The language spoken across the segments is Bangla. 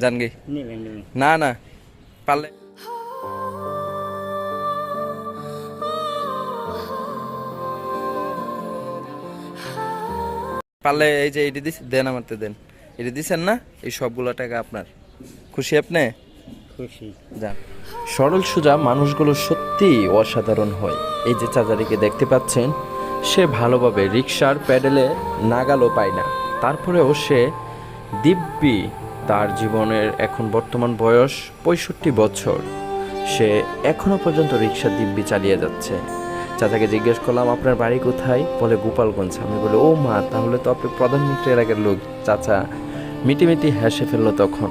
জান গে নেবেন নেবেন না না পারলে। পারলে এই যে এটি দিস দেন আমারতে দেন। এটি দিছেন না এই সবগুলো টাকা আপনার। খুশি আপনি? খুশি। যান। সরল সোজা মানুষগুলো সত্যিই অসাধারণ হয়। এই যে চাচারিকে দেখতে পাচ্ছেন সে ভালোভাবে রিক্সার প্যাডেলে নাগালও পায় না। তারপরেও সে দিব্যি তার জীবনের এখন বর্তমান বয়স পঁয়ষট্টি বছর। সে এখনও পর্যন্ত রিক্সা দিব্যি চালিয়ে যাচ্ছে। চাচাকে জিজ্ঞেস করলাম, আপনার বাড়ি কোথায়? বলে, গোপালগঞ্জ। আমি বলি, ও মা, তাহলে তো আপনি প্রধানমন্ত্রী এলাকার লোক। চাচা মিটিমিটি হেসে ফেলল তখন।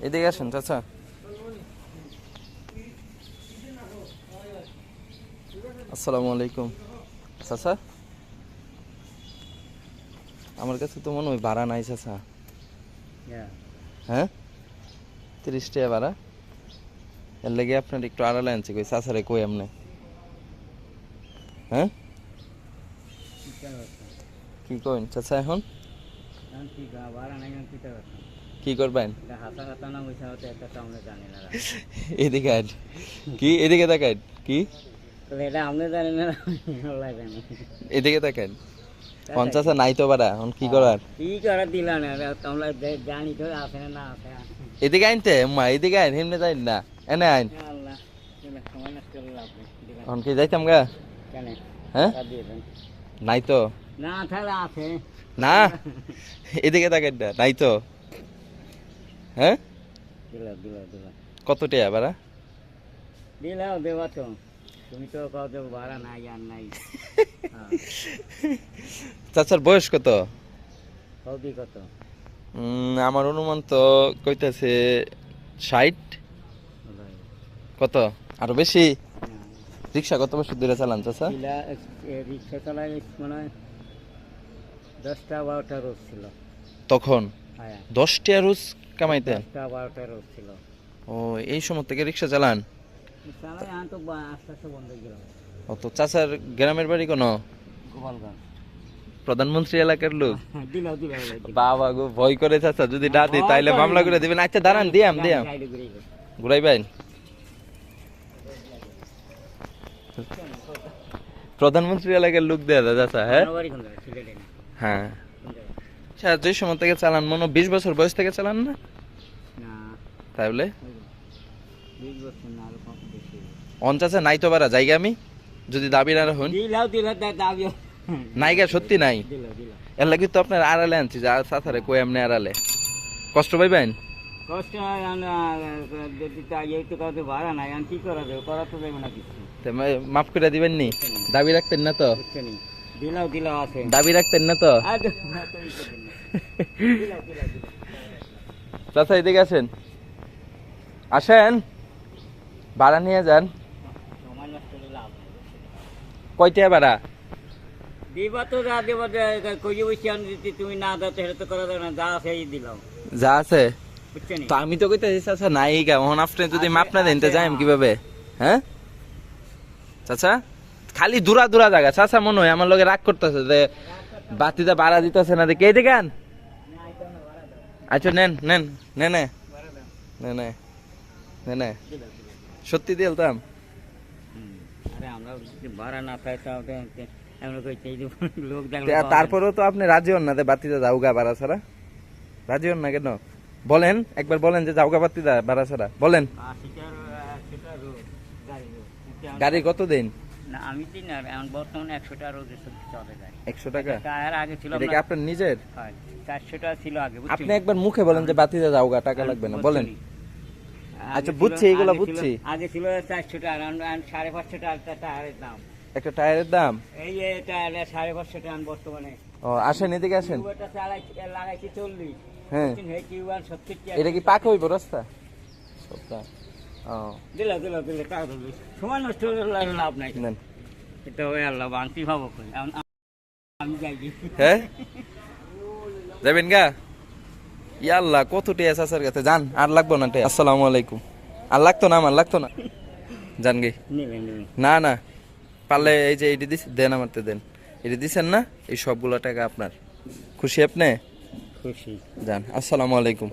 এদিকে আসেন, চাচা। আসসালামু আলাইকুম। চাচা? আমার কাছে তো মনে হয় ভাড়া নাই চাচা। হ্যাঁ। হ্যাঁ? তিরিশ টাকা ভাড়া? এর লেগে আপনার একটু আড়ালে আনছি কই চাচারে কই আপনি? হ্যাঁ? কি কইন চাচা এখন? কি করবেন? এদিকে কি? এদিকে তাকান কি? তবে এটা আমরা জানি না আল্লাহ জানে। এদিকে তাকান পঞ্চাশ নাই তো বাড়া এখন কি করার? কি দিলা না আমরা জানি তো আছে না আছে। এদিকে আনতে মা এদিকে আইন হেমনে না এনে আইন। এখন কি যাইতাম গা? হ্যাঁ। নাই তো। না তাহলে আছে। না? এদিকে তাকান না নাই তো। হ্যাঁ? দিলা দিলা দিলা। কত টাকা বাড়া? দিলাও দেবা তো। তুমি তো কত ভাড়া নাই আর নাই। চাচার বয়স কত? সৌদি কত? আমার অনুমান তো কইতাছে ষাট। কত? আরও বেশি? রিক্সা কত বছর ধরে চালান চাচা? রিক্সা চালাই মানে দশটা বারোটা রোজ ছিল। তখন? হ্যাঁ। দশটা রোজ কামাইতেন? দশটা বারোটা রোজ ছিল। ও এই সময় থেকে রিক্সা চালান? তো হয়ে চাচার গ্রামের বাড়ি কোনো? গোপালগঞ্জ। প্রধানমন্ত্রী এলাকার লোক? দিলাও। বাবা গো ভয় করে চাচা যদি না দিই তাইলে মামলা করে দিবেন। আচ্ছা দাঁড়ান দিয়াম দিয়াম। গাড়ি ঘুরে গেল। ঘুরাইবেন? প্রধানমন্ত্রী এলাকার লোক দেয়া চাচা হ্যাঁ। হ্যাঁ। আচ্ছা যে সময় থেকে চালান মনে বিশ বছর বয়স থেকে চালান না? না, তাহলে? অঞ্চাচা নাই তো বারা জায়গা আমি? যদি দাবি না দাবিও। নাইগা সত্যি নাই। এর লাগি তো আপনার আড়ালে আনছি যা চাচারে কই এমনি আড়ালে। কষ্ট পাইবেন? কষ্ট কাউকে ভাড়া নাই, কি করা যাবে? করা তো যাবে না কিছু। মাফ করে দিবেন নি? দাবি রাখতেন না তো? দিলাও দিলাও আছে। দাবি রাখতেন না তো। চাচা এদিকে আসেন। আসেন? ভাড়া নিয়ে যান। কয়টা ভাড়া? দিবা তো যা দেবা কই বসে আন দিতে তুমি না দাও তো সেটা তো করা যাবে না যা আছে এই দিলাম। যা আছে? বুঝছ নি? তো আমি তো কইতেছি চাচা নাই আপনি যদি আছে, মাপ না দেন তো আছে, যাইম হ্যাঁ। কীভাবে? হ্যাঁ? চাচা খালি দূরা দূরা জায়গা। চাচা মনে হয় আমার লগে রাগ করতেছে যে বাতিটা ভাড়া দিতেছে না। দেখে এইদিকে আন। আচ্ছা নেন নেন নে নে। নে নে। সত্যি দিলতাম হুম। আরে আমরা যদি ভাড়া না পাই তাও তো আমরা কইতে এই যে লোক দেখলে তা- পাওয়া যায়। না। তারপরেও তো আপনি রাজি হন না যে বাতিতে যাওগা ভাড়া ছাড়া? রাজি হন না কেন? বলেন একবার বলেন যে যাওগা বাতিদা ভাড়া ছাড়া। বলেন। গাড়ি কত দিন না আমি দিই না এখন বর্তমানে একশোটা রোজ চলে যায়। একশো টাকা? টায়ার আগে ছিল এটা আপনার নিজের? চারশোটা ছিল আগে আপনি একবার মুখে বলেন যে বাতিতে যাওগা টাকা লাগবে না। বলেন? আচ্ছা, বুঝছি, এগুলো বুঝছি। আগে ছিল চারশো টাকা সাড়ে পাঁচশো টাকা টায়ারের দাম। একটা টায়ারের দাম? এই টায়ার সাড়ে পাঁচশো টাকা বর্তমানে। ও আসেন এদিকে আসেন। লাগাইছি চল্লিশ। হ্যাঁ। এটা কি পাকা হইব রাস্তা? ও। দিল দিল দিল টাকা সময় নষ্ট লাভ- নাই। এটা হয়ে আল্লাহ বান্তি ভাবো এখন আমি যাই হ্যাঁ? যাবেন গা? ইয়াল্লাহ কত টিয়া চাচার কাছে? যান আর লাগবো না টিয়া আসসালামু আলাইকুম। আর লাগতো না আমার লাগতো না। জান গে। না না। পারলে এই যে এটি দিস দেন আমারতে দেন। এটি দিছেন না এই সবগুলো টাকা আপনার। খুশি আপনি? খুশি। যান আসসালামু আলাইকুম।